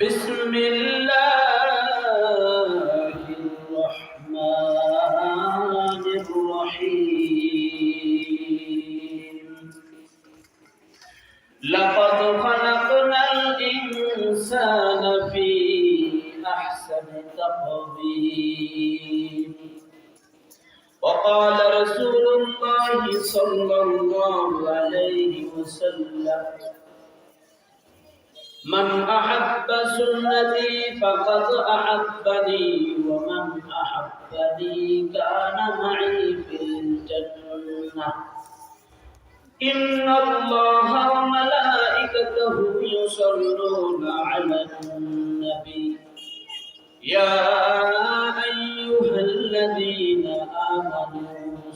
بسم الله الرحمن الرحيم. لقد خلقنا الإنسان في أحسن تقويم وقال رسول الله صلى الله عليه وسلم من أحب سنتي فقد أحبني ومن أحبني كان معي في الجنة. إن الله وملائكته يصلون على النبي يا أيها الذين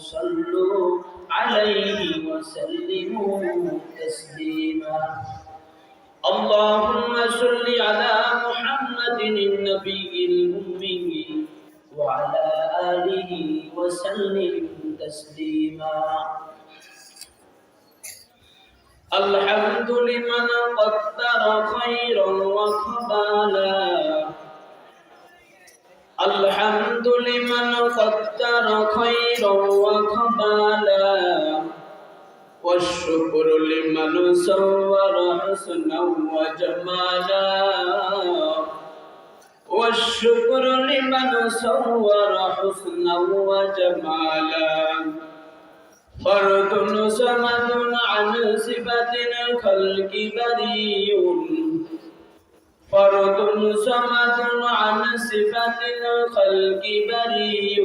صلوا عليه وسلموا تسليما. اللهم صل على محمد النبي الأمي وعلى آله وسلم تسليما. الحمد لمن قدر خيرا وقبالا. الحمد لمن قدر خيرا وقبالا والشكر لمن صور حسنا وجمالا والشكر لمن صور حسنا وجمالا فرد صمد عن صفة الخلق بريء فرد صمد عن صفة الخلق بريء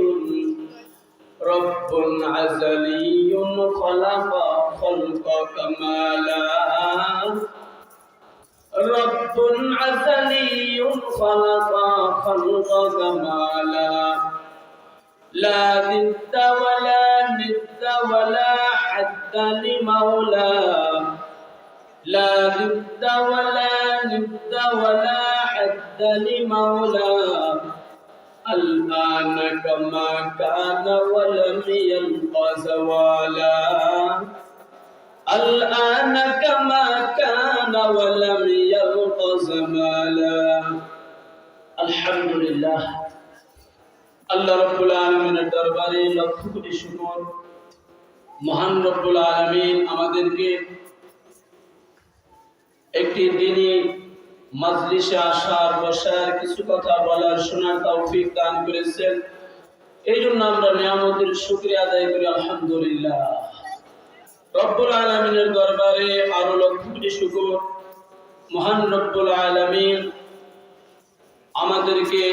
رب عزلي خلق خلق كمالا. رب عزلي خلق خلق كمالا. لا ضد ولا ند ولا حد لمولى لا ضد ولا ند ولا حد لمولى الآن كما كان ولم يلقى زوالا الآن كما كان ولم يلقى زمالا الحمد لله আল্লাহ রব্বুল আলমিনের দরবারে লক্ষ কোটি শুকর মহান রব্বুল আলমিন আমাদেরকে একটি দিনই মাজলিসে আসার বসার কিছু কথা বলার শোনার তৌফিক দান করেছেন। এই জন্য আমরা নিয়ামতের শুক্রিয়া আদায় করি, আলহামদুলিল্লাহ। রব্বুল আলমিনের দরবারে আরও লক্ষ কোটি শুকর। মহান রব্বুল আলমিন আমাদেরকে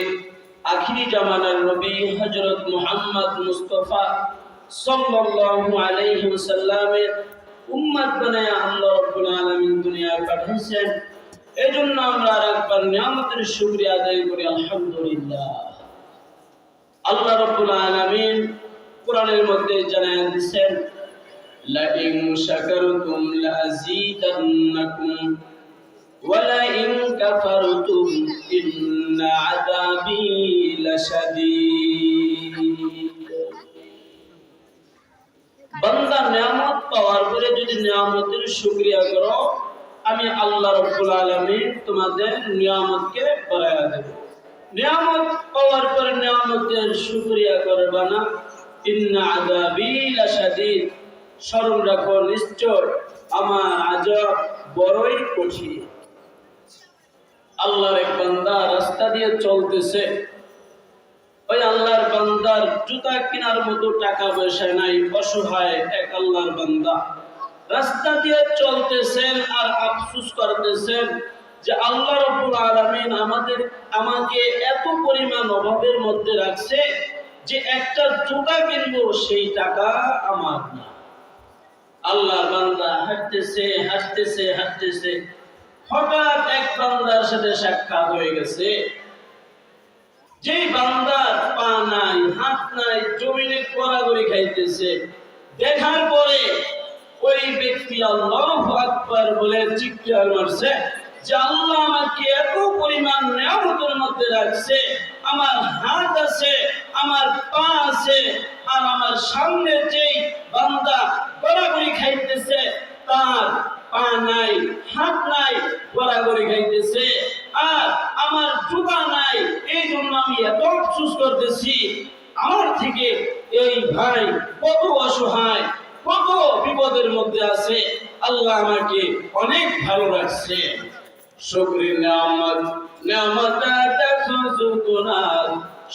আখিরি জামানার নবী হজরত মুহাম্মদ মুস্তফা সাল্লাল্লাহু আলাইহি ওয়াসাল্লামের উম্মত বানায় আল্লাহ রাব্বুল আলামিন দুনিয়ায় পাঠিয়েছেন এজন্য আমরা আরেকবার নিয়ামতের শুকরিয়া আদায় করি আলহামদুলিল্লাহ আল্লাহ রাব্বুল আলামিন কোরআনের মধ্যে জানায় দিয়েছেন লা ইন শাকারতুম লাযীদান্নাকুম ولئن كفرتم إن عذابي لشديد বান্দা নিয়ামত পাওয়ার পরে যদি নিয়ামতের শুকরিয়া করো, আমি আল্লাহ রব্বুল আলামিন তোমাদের নিয়ামতকে বাড়ায়া দেব। নিয়ামত পাওয়ার পরে নিয়ামতের শুকরিয়া করবা না। ইন্না আযাবি লাশাদীদ। স্মরণ রাখো নিশ্চয়, আমার আযাব বড়ই কঠিন। আল্লাহর এক বান্দা রাস্তা দিয়ে চলতেছে। ওই আল্লাহর বান্দার জুতা কেনার মতো টাকা পয়সা নাই, অসহায় এক আল্লাহর বান্দা। রাস্তা দিয়ে চলতেছেন আর আফসুস করতেছেন যে আল্লাহ রব্বুল আলামিন আমাদের, আমাকে এত পরিমাণ অভাবের মধ্যে রাখছে যে একটা জুতা কিনবো, সেই টাকা আমার না। আল্লাহর বান্দা হাঁটতেছে হাঁটতেছে হাঁটতেছে। হঠাৎ এক বান্দার সাথে সাক্ষাৎ হয়ে গেছে। যে বান্দার পা নাই, হাত নাই, জমিনে গড়াগড়ি খাইতেছে, দেখার পরে ওই ব্যক্তি আল্লাহ আকবার বলে চিৎকার মারছে যে, আল্লাহ আমাকে এত পরিমাণ নিয়ামতের মধ্যে রাখছে, আমার হাত আছে, আমার পা আছে, আর আমার সামনে যেই বান্দা পা নাই, হাত নাই গড়াগড়ি খাইতেছে। আর আমার জুতা নাই, এই জন্য আমি এত আফসুস করতেছি। আমার থেকে এই ভাই কত অসহায়, কত বিপদের মধ্যে আছে। আল্লাহ আমাকে অনেক ভালো রাখছে। শুক্রি নামত নামত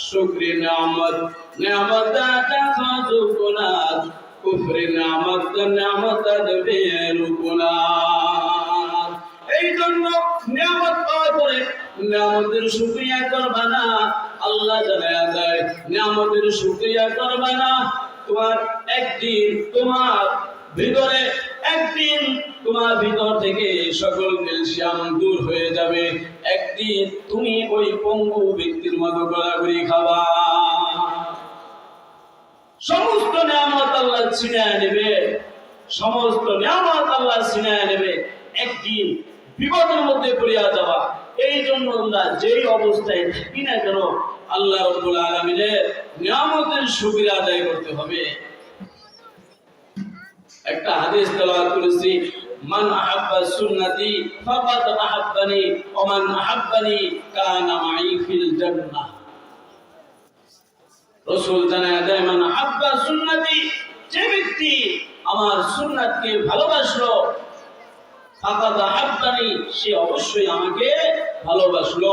শুক্রি নামত নামত কুফরি দেবে রুকুনাত এই জন্য নিয়ামত পাওয়ার পরে নিয়ামতের শুকরিয়া করবা না, আল্লাহ জানায়া দেয় নিয়ামতের শুকরিয়া করবা না। তোমার একদিন তোমার ভিতরে, একদিন তোমার ভিতর থেকে সকল ক্যালসিয়াম দূর হয়ে যাবে। একদিন তুমি ওই পঙ্গু ব্যক্তির মতো গড়াগড়ি খাবা। সমস্ত নিয়ামত আল্লাহ ছিনায় নেবে। সমস্ত নিয়ামত আল্লাহ ছিনায় নেবে। একদিন বিপদের মধ্যে পড়িয়া যাওয়া। এই জন্য আমরা যেই অবস্থায় থাকি না কেন, আল্লাহ রব্বুল আলমিনের নিয়ামতের সুবিধা আদায় করতে হবে। একটা হাদিস তেলাওয়াত করেছি, মান আহাব্বা সুন্নতি ফাকাদ আহাব্বানি ওয়া মান আহাব্বানি কানা মাই ফিল জান্নাহ। রাসূল জানায় দেয়, মান আহাব্বা সুন্নতি, যে ব্যক্তি আমার সুন্নাতকে ভালোবাসলো, ফাকাদ সে অবশ্যই আমাকে ভালোবাসলো।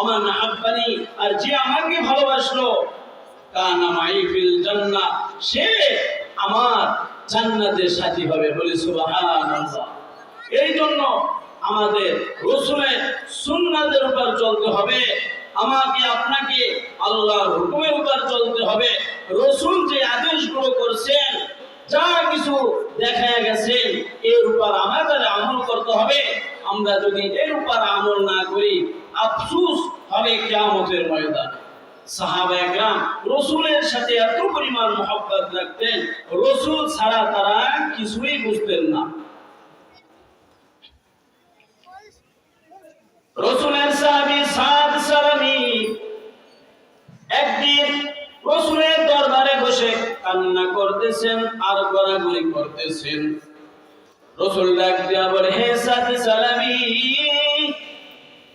ওমান আহাব্বানি, আর যে আমাকে ভালোবাসলো, কানা মাই ফিল জান্নাহ সে আমার জান্নাতের সাথী হবে বলে এই জন্য আমাদের রসুলের সুন্নাতের উপর চলতে হবে। আমাকে আপনাকে আল্লাহর হুকুমের উপর চলতে হবে। রসুল যে আদেশগুলো করছেন, যা কিছু দেখা গেছে, এর উপর আমাদের আমল করতে হবে। আমরা যদি এর উপর আমল না করি, আফসুস হবে কিয়ামতের ময়দানে। সাহাবা রসুলের সাথে এত পরিমাণ মহব্বত রাখতেন, রসুল ছাড়া তারা কিছুই বুঝতেন না। রসুলের সাহাবি সাদ সালামি একদিন রসুলের দরবারে বসে কান্না করতেছেন আর গড়াগড়ি করতেছেন। রসুল ডাক দিয়া বলে, হে সাদ সালামি,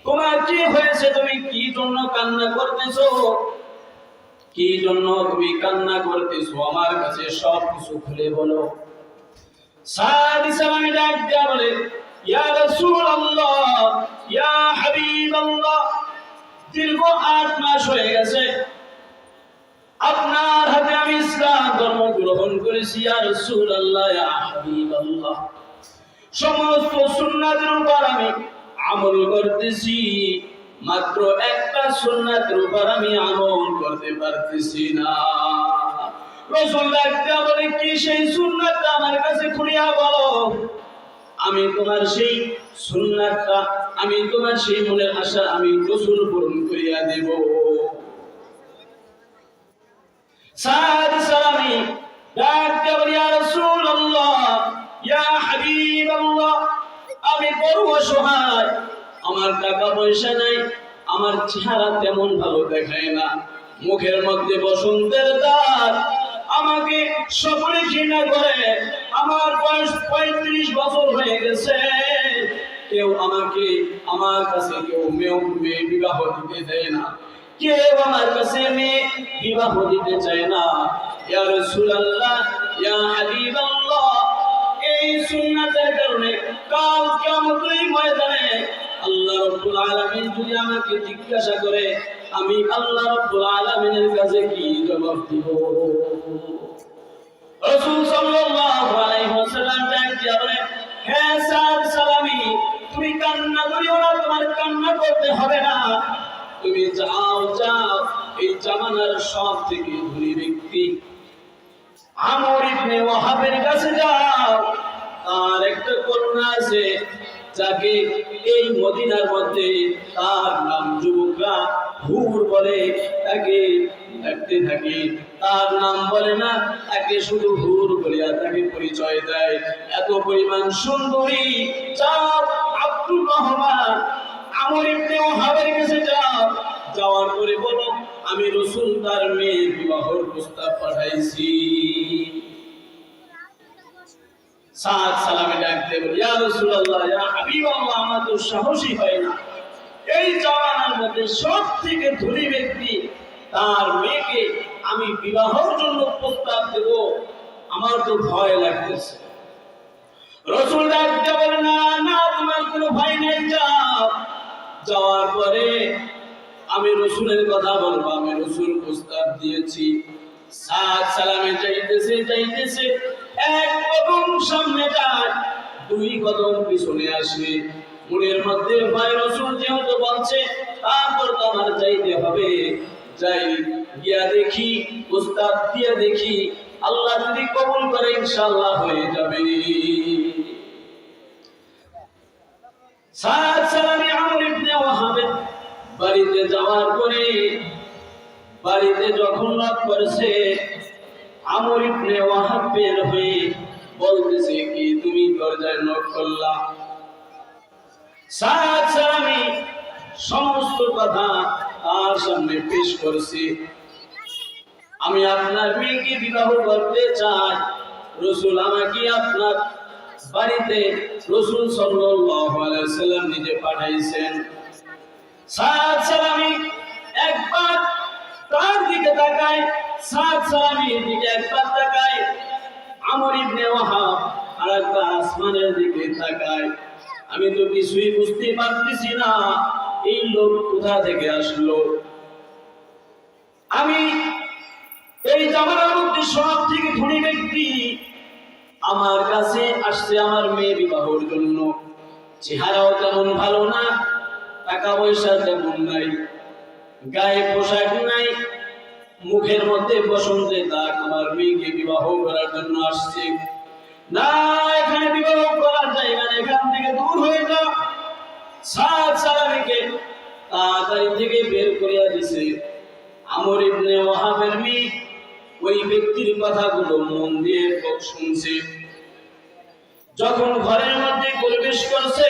তোমার কি হয়েছে? তুমি কি জন্য কান্না করতেছো? কি জন্য তুমি কান্না করতেছো? আমার কাছে সব কিছু খুলে বলো। সাদি সালামি ডাক দিয়া বলে, ইয়া রাসূলুল্লাহ, ইয়া হাবিবাল্লাহ, দীর্ঘ আট মাস হয়ে গেছে। আপনার হাতে আমি ইসলাম ধর্ম গ্রহণ করেছি রাসূলুল্লাহ, ইয়া হাবিবাল্লাহ। সমস্ত সুন্নাতের উপর আমি আমল করতেছি, মাত্র একটা সুন্নাতের উপর আমি আমল করতে পারতেছি না। রসুল ডাক্তার বলে, কি সেই সুন্নাতটা আমার কাছে বলো? আমি তোমার সেই সুন্নাতটা, আমি তোমার সেই মনের আশা আমি রসুল পূরণ করিয়া দেব। আমার টাকা পয়সা নাই, আমার চেহারা তেমন ভালো দেখায় না। মুখের মধ্যে বসন্তের দাগ, আমাকে সকলে ঘৃণা করে। আমার বয়স পঁয়ত্রিশ বছর হয়ে গেছে। কেউ আমাকে, আমার কাছে কেউ মেয়ে বিবাহ দিতে দেয় না। কেউ আমার কাছে মেয়ে বিবাহ দিতে চায় না। ইয়া রাসূলুল্লাহ, ইয়া হাবিবাল্লাহ, এই সুন্নাতের কারণে কাল কিয়ামতের ময়দানে আল্লাহ রাব্বুল আলামিন যদি আমাকে জিজ্ঞাসা করে, আমি আল্লাহ রাব্বুল আলামিনের কাছে কি জবাব দিব? রাসূল সাল্লাল্লাহু আলাইহি ওয়াসাল্লাম ডাক দিয়া বলে হে সাদ সালামি। তুমি কান্না করিও না, তোমার কান্না করতে হবে না। তুমি যাও যাও। এই জামানার সব থেকে ধনী ব্যক্তি। আমর ইবনে ওয়াহাবের কাছে যাও। তার একটা কন্যা আছে, যাকে এই মদিনার মধ্যে তার নাম যুবকরা হুর বলে, তাকে ডাকতে থাকে। তার নাম বলে না, তাকে শুধু হুর বলিয়া তাকে পরিচয় দেয়। এত পরিমাণ সুন্দরী যাও আব্দুর রহমান। ইবনে ওয়াহাবের কাছে যাও যাওয়ার পরে বলো আমি রসুল, তার বিবাহর প্রস্তাব পাঠাইছি। সালামে ডাকতে বলি, ইয়া রাসূলুল্লাহ, ইয়া হাবিবাল্লাহ, আমার তো সাহসী হয় না। এই মধ্যে সব থেকে ধনী ব্যক্তি, তার মেয়েকে আমি বিবাহের জন্য প্রস্তাব দেব। আমার তো ভয় লাগতেছে। রসুল ডাকতে বলে না না, তোমার কোনো ভয় নেই, যাও। যাওয়ার পরে আমি রসুলের কথা বলব, আমি রসুল প্রস্তাব দিয়েছি। সাত সালামে চাইতেছে চাইতেছে এক কদম সামনে যায় দুই কদম পিছনে মনের মধ্যে, ভাই রসুল, যেহেতু বলছে, তারপর তো আমার চাইতে হবে। যাই, গিয়া দেখি, প্রস্তাব দিয়া দেখি, আল্লাহ যদি কবুল করে ইনশাল্লাহ হয়ে যাবে। সাত সালামি ওয়াহাবের বাড়িতে যাওয়ার পরে, বাড়িতে যখন রাত করেছে আমর ইবনে ওয়াহাব বের হয়ে বলতেছে কি, তুমি দরজায় নক করলা? সাত সালামি সমস্ত কথা তার সামনে পেশ করেছে। আমি আপনার মেয়েকে বিবাহ করতে চাই। রসুল আমাকে আপনার বাড়িতে রসুল সাল্লাল্লাহু আলাইহি সাল্লাম নিজে পাঠাইছেন। সালামি, একবার তার দিকে তাকায় দিকে একবার তাকায়, আমর ইবনে ওয়াহাব আসমানের দিকে তাকায়। আমি তো কিছুই বুঝতে পারতেছি না, এই লোক কোথা থেকে আসলো? আমি এই জামানার মধ্যে সব থেকে ধনী ব্যক্তি, আমার কাছে আসছে আমার মেয়ে বিবাহর জন্য। চেহারাও তেমন ভালো না টাকা পয়সা যেমন নাই। গায়ে পোশাক নাই। মুখের মধ্যে বসন্তে দাগ আমার মেয়েকে বিবাহ করার জন্য আসছে। না, এখানে বিবাহ করার এখান থেকে দূর হয়ে যা। সাত সালামিকে তাড়াতাড়ি থেকে বের করিয়া দিছে। আমর ইবনে ওয়াহাবের মেয়ে ওই ব্যক্তির কথাগুলো মন দিয়ে শুনছে। যখন ঘরের মধ্যে প্রবেশ করছে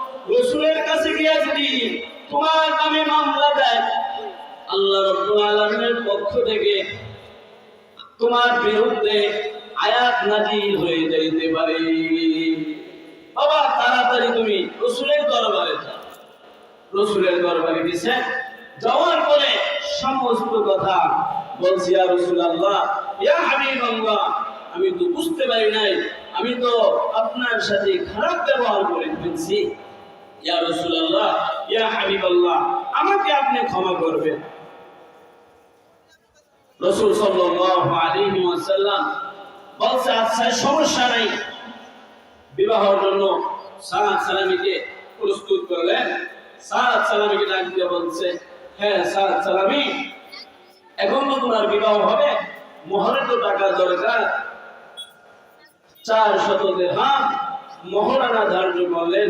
রসুলের কাছে গিয়া যদি তোমার নামে মামলা দেয়, আল্লাহ রব্বুল আলামিনের পক্ষ থেকে তোমার বিরুদ্ধে আয়াত নাজিল হয়ে যাইতে পারে। বাবা, তাড়াতাড়ি তুমি রসুলের দরবারে যাও। রসুলের দরবারে গেছে যাওয়ার পরে সমস্ত কথা বলছি আর রসুল আল্লাহ ইয়া হাবিব আল্লাহ আমি তো বুঝতে পারি নাই, আমি তো আপনার সাথে খারাপ ব্যবহার করে ফেলছি। ইয়া ইয়া হাবিব আল্লাহ আমাকে আপনি ক্ষমা করবেন। সাল্লাল্লাহু আলাইহি ওয়াসাল্লাম বলছে আচ্ছা সমস্যা নাই। বিবাহের জন্য প্রস্তুত করলেন। সালামিকে ডাক দিয়ে বলছে হ্যাঁ সালাত সালামি, এখন তো তোমার বিবাহ হবে। মোহরের তো টাকা দরকার। চার শত দেড়হাম মোহরানা ধার্য করলেন।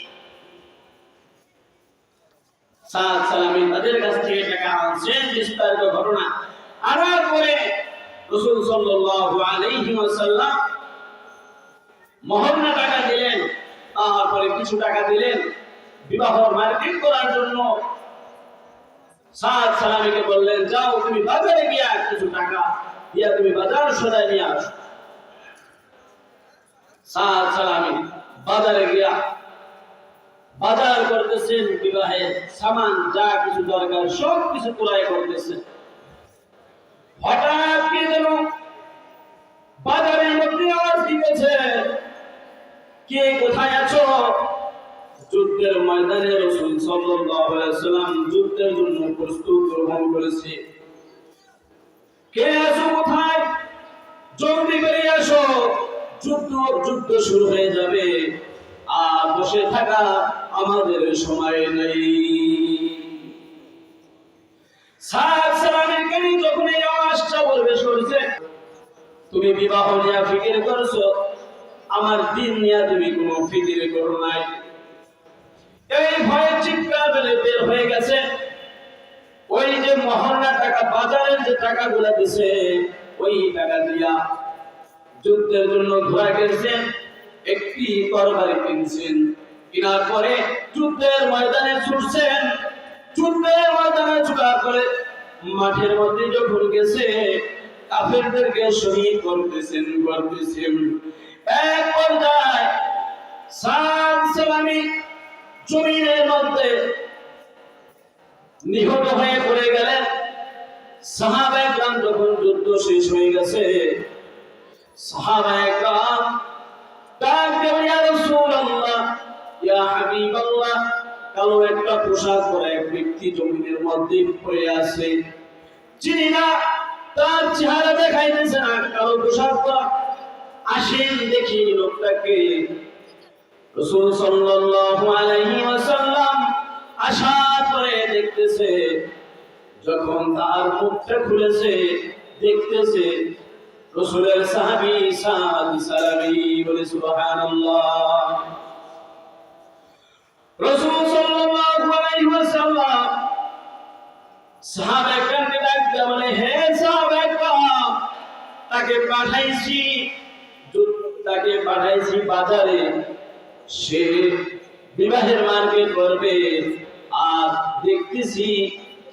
সাদ তাদের কাছ থেকে টাকা আনছেন বিস্তারিত ঘটনা। পরে রাসূল আলাইহি ওয়াসাল্লাম টাকা দিলেন, তারপরে কিছু টাকা দিলেন, বিবাহ মার্কেট করার জন্য। সাদ সালামিকে বললেন, যাও, তুমি বাজারে গিয়া কিছু টাকা দিয়া তুমি বাজার সদায় নিয়ে আসো। সাদ সালামি বাজারে গিয়া বাজার করতেছেন বিবাহের সামান, যা কিছু দরকার, সব কিছু ক্রয় করতেছেন। হঠাৎ কে যেন বাজারের মধ্যে আওয়াজ দিতেছে, কে কোথায় আছো? যুদ্ধের ময়দানে রসুল সাল্লাম যুদ্ধের জন্য প্রস্তুত গ্রহণ করেছে। কে আছো কোথায়? জলদি বেরিয়ে আসো, যুদ্ধ যুদ্ধ শুরু হয়ে যাবে। আর বসে থাকা আমাদের সময় নেই। তুমি বিবাহ নিয়ে ফিকির করছ, আমার দিন নিয়ে তুমি কোনো ফিকির করো নাই। এই ভয়ের চিৎকার বেলে বের হয়ে গেছে। ওই যে মহল্লা টাকা, বাজারের যে টাকাগুলো দিছে, ওই টাকা দিয়া যুদ্ধের জন্য ঘোরা গেছেন একটি তরবারি কিনছেন। কেনার পরে যুদ্ধের ময়দানে ছুটছেন। যুদ্ধের ময়দানে ছুটার পরে মাঠের মধ্যে যখন গেছে, কাফেরদেরকে শহীদ করতেছেন করতেছেন। এক পর্যায়ে সাত সেলামি জমিনের মধ্যে নিহত হয়ে পড়ে গেলেন। সাহাবা একরাম যখন যুদ্ধ শেষ হয়ে গেছে সাহাবা একরাম কালো একটা পোশাক পরা এক ব্যক্তি জমিনের মধ্যে পড়ে আছে। চিনি না, তার চেহারা না, কালো পোশাক পরা। দেখি লোকটাকে। রসুল সাল্লাল্লাহু আলাইহি ওয়াসাল্লাম আসার পরে দেখতেছে, যখন তার মুখটা খুলেছে, দেখতেছে রসুলের সাহাবী সালামি বলে, সুবহানাল্লাহ। রসুল সাল্লাল্লাহু আলাইহি ওয়াসাল্লাম সাহাবা একরামকে ডাক বলে, হে সাহাবা একরাম, তাকে পাঠাইছি তাকে পাঠাইছি বাজারে, সে বিবাহের মার্কেট করবে। আর দেখতেছি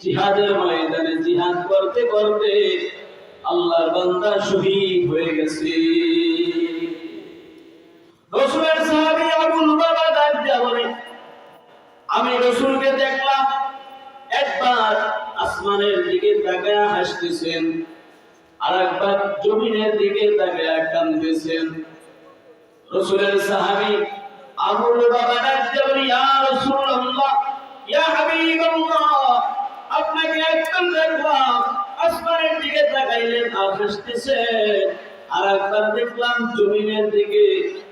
জিহাদের ময়দানে জিহাদ করতে করতে আল্লাহর বান্দা শহীদ হয়ে গেছে। রসুলের সাহাবী আবুল বাবা ডাক দিয়া বলে আমি রসুলকে দেখলাম, একবার আসমানের দিকে তাকায় হাসতেছেন আর একবার জমিনের দিকে তাকায় কাঁদতেছেন। রসুলের সাহাবী আবুল বাবা ডাক দিয়া বলে, ইয়া রাসূলুল্লাহ, ইয়া হাবিবাল্লাহ, আপনাকে একদম দেখলাম, আসমানের দিকে তাকাইলেন আর হাসতেছেন। আর একবার দেখলাম জমিনের দিকে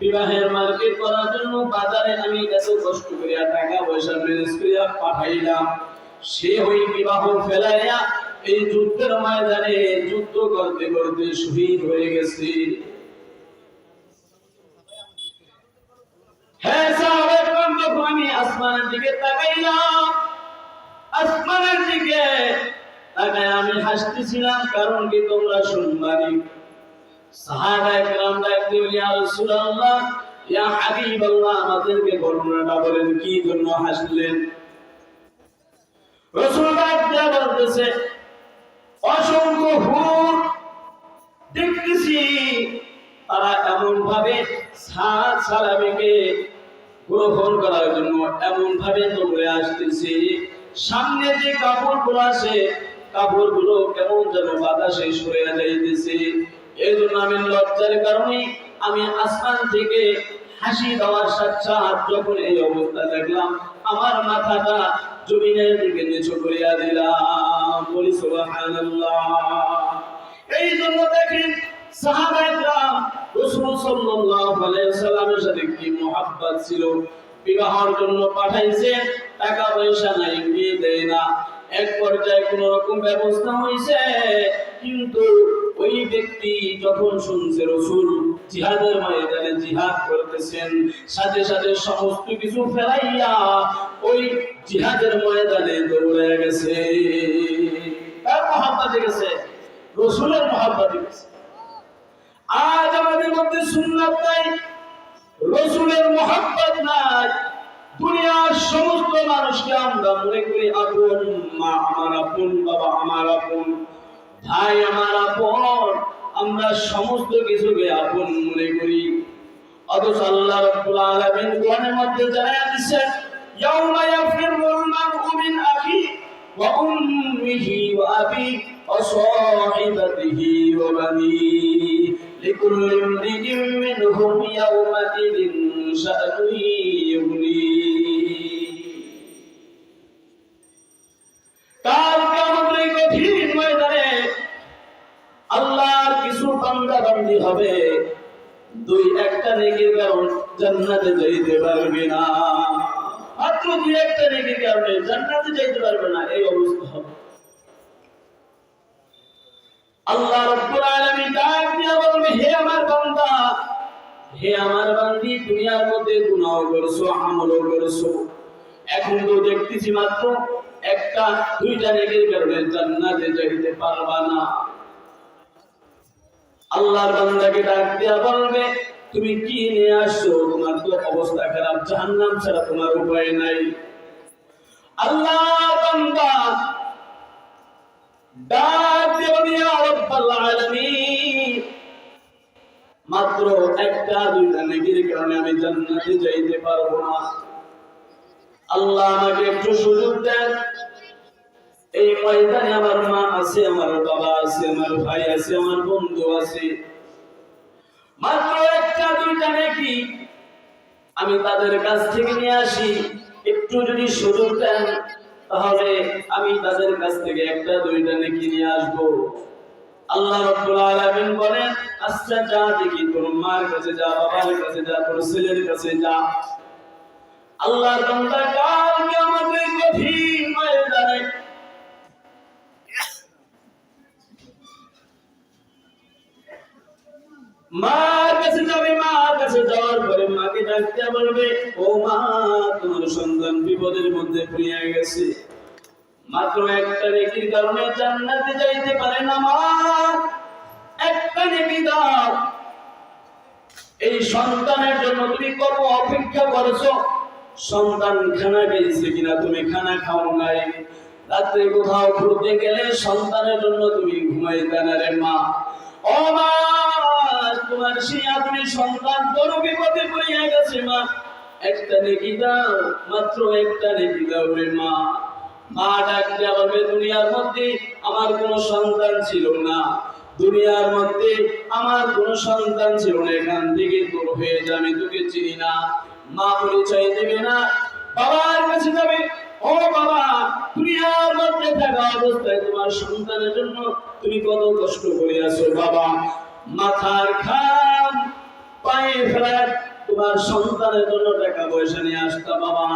বিবাহের মার্কেট করার জন্য বাজারে আমি এত কষ্ট করিয়া টাকা পয়সা ম্যানেজ করিয়া পাঠাইলাম। সে ওই বিবাহ ফেলাইয়া এই যুদ্ধের ময়দানে যুদ্ধ করতে করতে শহীদ হয়ে গেছে। আমি হাসতেছিলাম, কারণ কি তোমরা শুনবানি? সাহাবায়ে ডাক দিলেন ইয়া রাসূলুল্লাহ, ইয়া হাবিবাল্লাহ, আমাদেরকে বর্ণনাটা বলেন, কি জন্য হাসলেন? রাসূল বলতেছে, অসংখ্য হুর দেখতেছি, তারা এমন ভাবে সাত গ্রহণ করার জন্য এমন ভাবে দৌড়ে আসতেছে। সামনে যে কাপড়গুলো আছে কাপড়গুলো কেমন যেন বাতাসে সরে যাইতেছে। এই জন্য আমি লজ্জার কারণে আমি আসমান থেকে হাসি দেওয়ার সাক্ষাৎ যখন এই অবস্থা দেখলাম, আমার মাথাটা জমিনের দিকে নিচু করিয়া দিলাম। বলি এই জন্য দেখেন ছিল। বিবাহের জন্য পাঠাইছে, টাকা পয়সা নাই দেয় না। এক পর্যায়ে কোন রকম ব্যবস্থা হয়েছে কিন্তু ওই ব্যক্তি যখন শুনছে রসুল জিহাদের ময়দানে জিহাদ করতেছেন, সাথে সাথে সমস্ত কিছু ফেলাইয়া ওই জিহাদের ময়দানে দৌড়ে গেছে। তার গেছে রসুলের গেছে আজ আমাদের মধ্যে সুন্নাত নাই, রসুলের নাই। দুনিয়ার সমস্ত মানুষকে আমরা মনে করি আপন মা আমার আপন বাবা আমার আপন ভাই আমার আপন, আমরা সমস্ত কিছুকে আপন মনে করি। অথচ আল্লাহ রাব্বুল আলামিন কোরআনের মধ্যে জানায়া দিচ্ছেন ইয়াউমা ইয়াফিরুল মার'উ মিন আখিহি ওয়া উম্মিহি ওয়া আবিহি ওয়া সাহিবাতিহি ওয়া বানিহি লিকুল্লি ইমরিইন মিনহুম শা'নুন ইউগনিহি দুই একটা নেকির কারণে জান্নাতে যাইতে পারবে না, এই অবস্থা হবে। আল্লাহ রব্বুল আলামিন ডাক দিয়া বলবে, হে আমার বান্দা, হে আমার বান্দি, দুনিয়ার মধ্যে গুনাহ করছ, আমলও করছ। এখন তো দেখতেছি মাত্র একটা, দুইটা নেকির কারণে জান্নাতে যাইতে পারবা না। আল্লাহর বান্দাকে ডাক দিয়া বলবে তুমি কি নিয়ে আসছো তোমার তো অবস্থা খারাপ, জাহান্নাম ছাড়া তোমার উপায় নাই। আল্লাহ বান্দা মাত্র একটা, দুইটা নেকির কারণে আমি জান্নাতে যাইতে পারব না। আল্লাহ আমাকে একটু সুযোগ দেন। এই ময়দানে আমার মা আছে, আমার বাবা আছে, আমার ভাই আছে, আমার বন্ধু আছে। মাত্র একটা, দুইটা নাকি? আমি তাদের কাছ থেকে নিয়ে আসি। একটু যদি সুযোগ দেন, তাহলে আমি তাদের কাছ থেকে একটা, দুইটা নাকি নিয়ে আসব। আল্লাহ রাব্বুল আলামিন বলেন আচ্ছা যা দেখি তোর মার কাছে যা, বাবার কাছে যা, তোর ছেলের কাছে যা। আল্লাহর বান্দা, কালকে আমাদের কঠিন মার কাছে যাবে, মার কাছে যাওয়ার পরে মাকে ডাকতে বলবে, ও মা, তোমার সন্তান বিপদের মধ্যে পড়িয়া গেছে। মাত্র একটা নেকির কারণে জান্নাতে যাইতে পারে না মা। একটা নেকি দাও। এই সন্তানের জন্য তুমি কত অপেক্ষা করেছ? সন্তান খানা খেয়েছে কিনা তুমি খানা খাও নাই। রাত্রে কোথাও ঘুরতে গেলে সন্তানের জন্য তুমি ঘুমাইতে না রে মা। ও মা তোমার সেই সন্তান বড় বিপদে পড়িয়া গেছে, মা। একটা নেকি দাও, মাত্র একটা নেকি দাও রে মা। মা দুনিয়ার মধ্যে আমার সন্তান ছিল না। দুনিয়ার মধ্যে আমার সন্তান ছিল না। এখান থেকে হয়ে আমি তোকে চিনি না। মা পরিচয় দেবে না। বাবার কাছে যাবে। ও বাবা, দুনিয়ার মধ্যে থাকা অবস্থায় তোমার সন্তানের জন্য তুমি কত কষ্ট করে আছো বাবা। মাথার খাম পায়ে ফেলার তোমার সন্তানের জন্য টাকা পয়সা নিয়ে আসতা বাবা।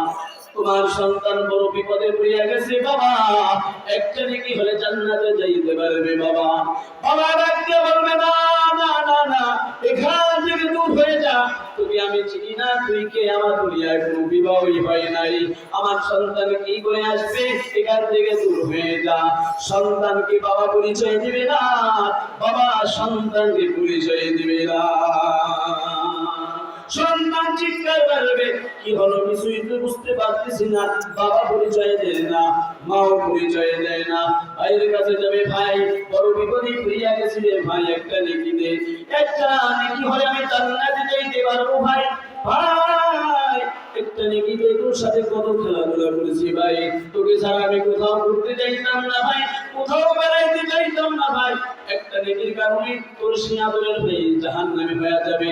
তোমার সন্তান বড় বিপদে পড়িয়া গেছে বাবা। একটা নাকি হলে জান্নাতে যাইতে পারবে বাবা। বাবা, ডাকতে বলবে, না না না না, এখান তুমি আমি চিনি না, তুই কে? আমার দুনিয়ায় কোনো বিবাহই হয় নাই। আমার সন্তান কি করে আসবে? এখান থেকে দূর হয়ে যা। সন্তানকে বাবা পরিচয় দিবে না, বাবা সন্তানকে পরিচয় দিবে না। সন্তান চিৎকার করবে কি হলো কিছুই তো বুঝতে পারতেছি না। বাবা পরিচয় দেয় না, মাও পরিচয় দেয় না। ভাইয়ের কাছে যাবে, ভাই, বড় বিপদে ফিরিয়া গেছি রে ভাই, একটা নেকি দে, একটা নেকি হলে আমি জান্নাতে যাইতে পারব ভাই। ভাই, একটা নেকি দে, তোর সাথে কত খেলাধুলা করেছি ভাই। তোকে ছাড়া আমি কোথাও ঘুরতে যাইতাম না ভাই, কোথাও বেড়াইতে যাইতাম না ভাই। একটা নেকির কারণে তোর সিয়াদুলের হয়ে জাহান নামে হয়ে যাবে।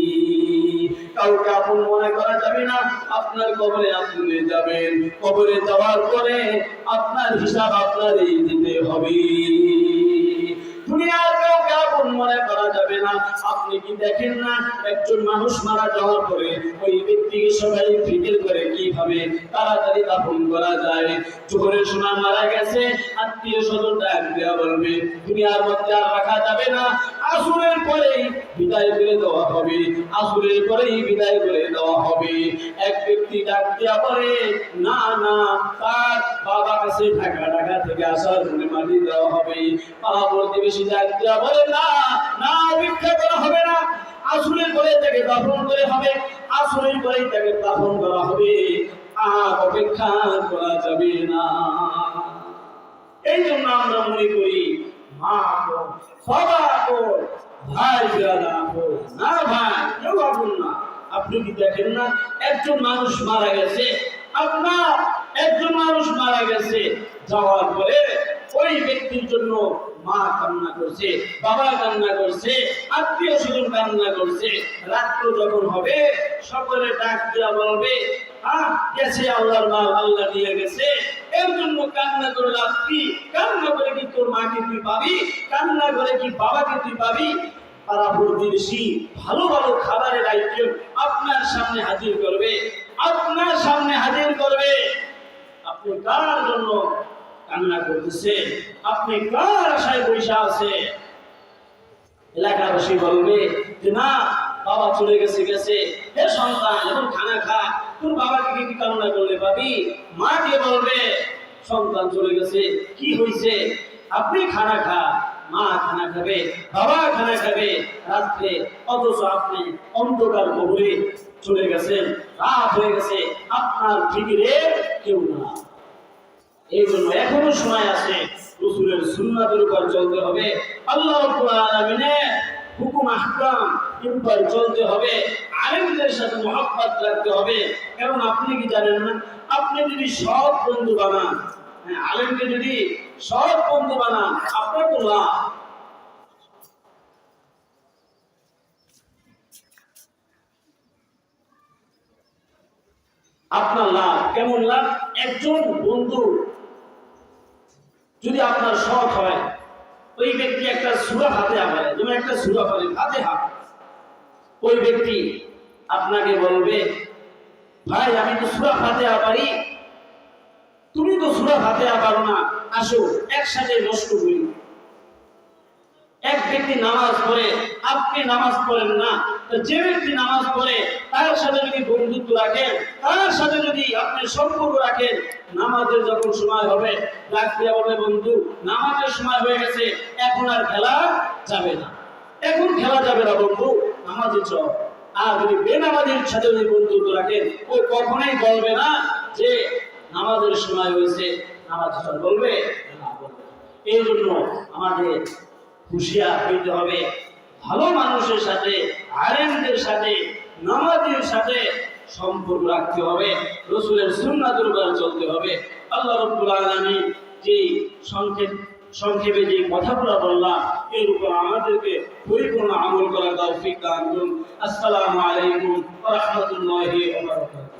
কাউকে আপন মনে করা যাবে না, আপনার কবরে আপনি যাবেন। কবরে যাওয়ার পরে আপনার হিসাব আপনারই দিতে হবে। একজন মানুষ মারা যাওয়ার পরে তাড়াতাড়ি সময় মারা গেছে, আত্মীয় স্বজন দেওয়া বলবে, দুনিয়ার মধ্যে আর রাখা যাবে না। আসুরের পরেই বিদায় করে দেওয়া হবে। আসুরের পরেই বিদায় করে দেওয়া হবে। এক ব্যক্তি ডাক দেওয়া পরে, না না, তার বাবা কাছে ঢাকা ঢাকা থেকে আসার জন্য মাটি দেওয়া হবে। পাড়া প্রতিবেশী ডাক দেওয়া বলে না না, অপেক্ষা করা হবে না। আসুরের পরে তাকে দাফন করে হবে। আসুরের পরেই তাকে দাফন করা হবে। আর অপেক্ষা করা যাবে না। এই জন্য আমরা মনে করি, মা ভাই না না। আপনি কি দেখেন না, একজন মানুষ মারা গেছে, আপনার একজন মানুষ মারা গেছে। যাওয়ার পরে ওই ব্যক্তির জন্য মা কান্না করছে, বাবা কান্না করছে, আত্মীয় স্বজন কান্না করছে। রাত্র যখন হবে, সকলে ডাক দেওয়া বলবে, আহ, গেছে আল্লাহর মাল, আল্লাহ দিয়ে গেছে। এর জন্য কান্না করে কি? কান্না করে কি তোর মাকে তুই পাবি? কান্না করে কি বাবাকে তুই পাবি? পাড়া প্রতিবেশী ভালো ভালো খাবারের আইটেম আপনার সামনে হাজির করবে। আপনার সামনে হাজির করবে। আপনি কার জন্য কান্না করতেছে আপনি কার আশায় বৈশা আছে এলাকাবাসী বলবে যে, না, বাবা চলে গেছে গেছে। হে সন্তান, এখন খানা খা। তোর বাবাকে কি কামনা করলে পাবি মা কে বলবে, সন্তান চলে গেছে, কি হয়েছে আপনি খানা খা, মা খানা খাবে, বাবা খানা খাবে, রাত্রে অথচ আপনি অন্ধকার কবরে চলে গেছেন, রাত হয়ে গেছে, আপনার ফিকিরে কেউ না। এই জন্য এখনও সময় আছে, রসুলের সুন্নাতের উপর চলতে হবে। আল্লাহ হুকুম আহকাম চলতে হবে আলেমদের সাথে রাখতে হবে। কারণ আপনি কি জানেন না? আপনি যদি সৎ বন্ধু বানান হ্যাঁ আলেমকে যদি সৎ বন্ধু বানান, আপনার তো লাভ। আপনার লাভ কেমন লাভ? একজন বন্ধু যদি আপনার সৎ হয়, ওই ব্যক্তি একটা সুরা হাতে আপারে যেমন একটা সুরা পারে হাতে হাত ওই ব্যক্তি আপনাকে বলবে, ভাই, আমি তো সুরা হাতে পারি তুমি তো সুরা হাতে পারো না। আসো, একসাথে নষ্ট করি। এক ব্যক্তি নামাজ পড়ে, আপনি নামাজ পড়েন না। যে ব্যক্তি নামাজ পড়ে, তার সাথে যদি বন্ধুত্ব রাখেন, তার সাথে যদি আপনি সম্পর্ক রাখেন, নামাজের যখন সময় হবে রাখতে হবে বন্ধু, নামাজের সময় হয়ে গেছে, এখন আর খেলা যাবে না। এখন খেলা যাবে না, বন্ধু। নামাজে চল আর যদি বেনামাজের সাথে যদি বন্ধুত্ব রাখেন, ও কখনোই বলবে না যে নামাজের সময় হয়েছে, নামাজ চল বলবে এই জন্য আমাদের হুঁশিয়ার হইতে হবে ভালো মানুষের সাথে, আলেমদের সাথে, নামাজের সাথে সম্পর্ক রাখতে হবে, রসুলের সুন্নাতের উপর চলতে হবে। আল্লাহ রব্বুল আলামিন যে সংক্ষেপ সংক্ষেপে যে কথাগুলো বললাম এর উপর আমাদেরকে পরিপূর্ণ আমল করা তৌফিক দান করুন আসসালামু আলাইকুম ওয়া রাহমাতুল্লাহি ওয়া বারাকাতুহু